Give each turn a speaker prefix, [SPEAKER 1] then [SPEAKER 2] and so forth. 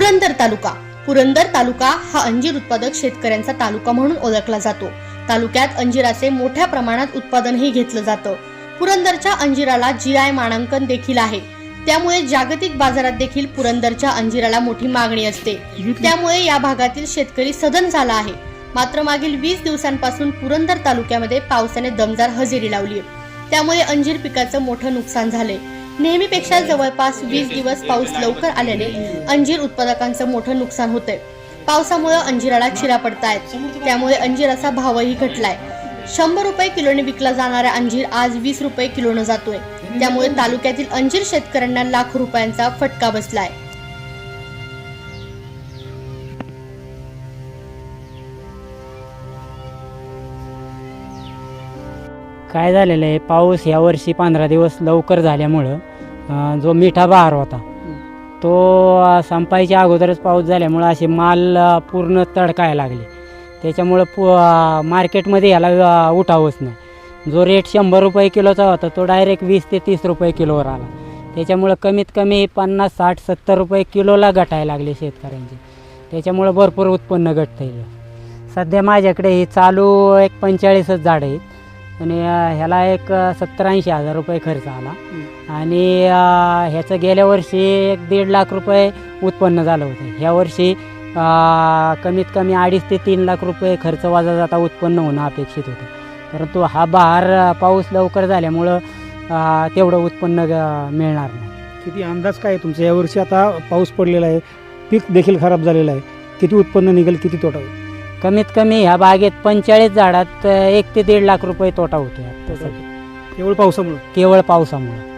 [SPEAKER 1] पुरंदर तालुका. पुरंदर तालुका हा अंजीर उत्पादक शेतकऱ्यांचा तालुका म्हणून ओळखला जातो. तालुक्यात अंजिराचे मोठ्या प्रमाणात उत्पादनही घेतलं जातं. पुरंदरच्या अंजिराला जी आय मानांकन देखील आहे. त्यामुळे जागतिक बाजारात देखील पुरंदरच्या अंजिराला मोठी मागणी असते. त्यामुळे या भागातील शेतकरी सदन झाला आहे. मात्र मागील वीस दिवसांपासून पुरंदर तालुक्यामध्ये पावसाने दमदार हजेरी लावली त्यामुळे अंजीर पिकाचं मोठं नुकसान झाले नेहमीपेक्षा जवळपास वीस दिवस पाऊस लवकर आल्याने अंजीर उत्पादकांचं मोठं नुकसान होतंय. पावसामुळे अंजिराला चिरा पडतायत. त्यामुळे अंजिराचा भावही घटलाय. शंभर रुपये किलोने विकला जाणारा अंजीर आज वीस रुपये किलोनं जातोय. त्यामुळे तालुक्यातील अंजीर शेतकऱ्यांना लाखो रुपयांचा फटका बसलाय.
[SPEAKER 2] काय झालेलं आहे पाऊस यावर्षी पंधरा दिवस लवकर झाल्यामुळं जो मिठा बहार होता तो संपायच्या अगोदरच पाऊस झाल्यामुळं असे माल पूर्ण तडकायला लागले. त्याच्यामुळं पु मार्केटमध्ये याला उठावच नाही. जो रेट शंभर रुपये किलोचा होता तो डायरेक्ट वीस ते तीस रुपये किलोवर आला. त्याच्यामुळं कमीत कमी पन्नास साठ सत्तर रुपये किलोला गटायला लागले शेतकऱ्यांचे. त्याच्यामुळं भरपूर उत्पन्न घटतं येईल सध्या माझ्याकडे हे चालू एक पंचेचाळीसच झाडं आहेत. आणि ह्याला एक सत्तर ऐंशी हजार रुपये खर्च आला. आणि ह्याचं गेल्या वर्षी एक दीड लाख रुपये उत्पन्न झालं होतं. ह्या वर्षी कमीत कमी अडीच ते तीन लाख रुपये खर्च वाजा जाता उत्पन्न होणं अपेक्षित होतं. परंतु हा बहार पाऊस लवकर झाल्यामुळं तेवढं उत्पन्न मिळणार नाही.
[SPEAKER 3] किती अंदाज काय तुमचा? यावर्षी आता पाऊस पडलेला आहे पीक देखील खराब झालेलं आहे. किती उत्पन्न निघेल किती तोटा होईल?
[SPEAKER 2] कमीत कमी ह्या बागेत पंचेचाळीस झाडात एक ते दीड लाख रुपये तोटा होतो.
[SPEAKER 3] केवळ पावसामुळे
[SPEAKER 2] केवळ पावसामुळं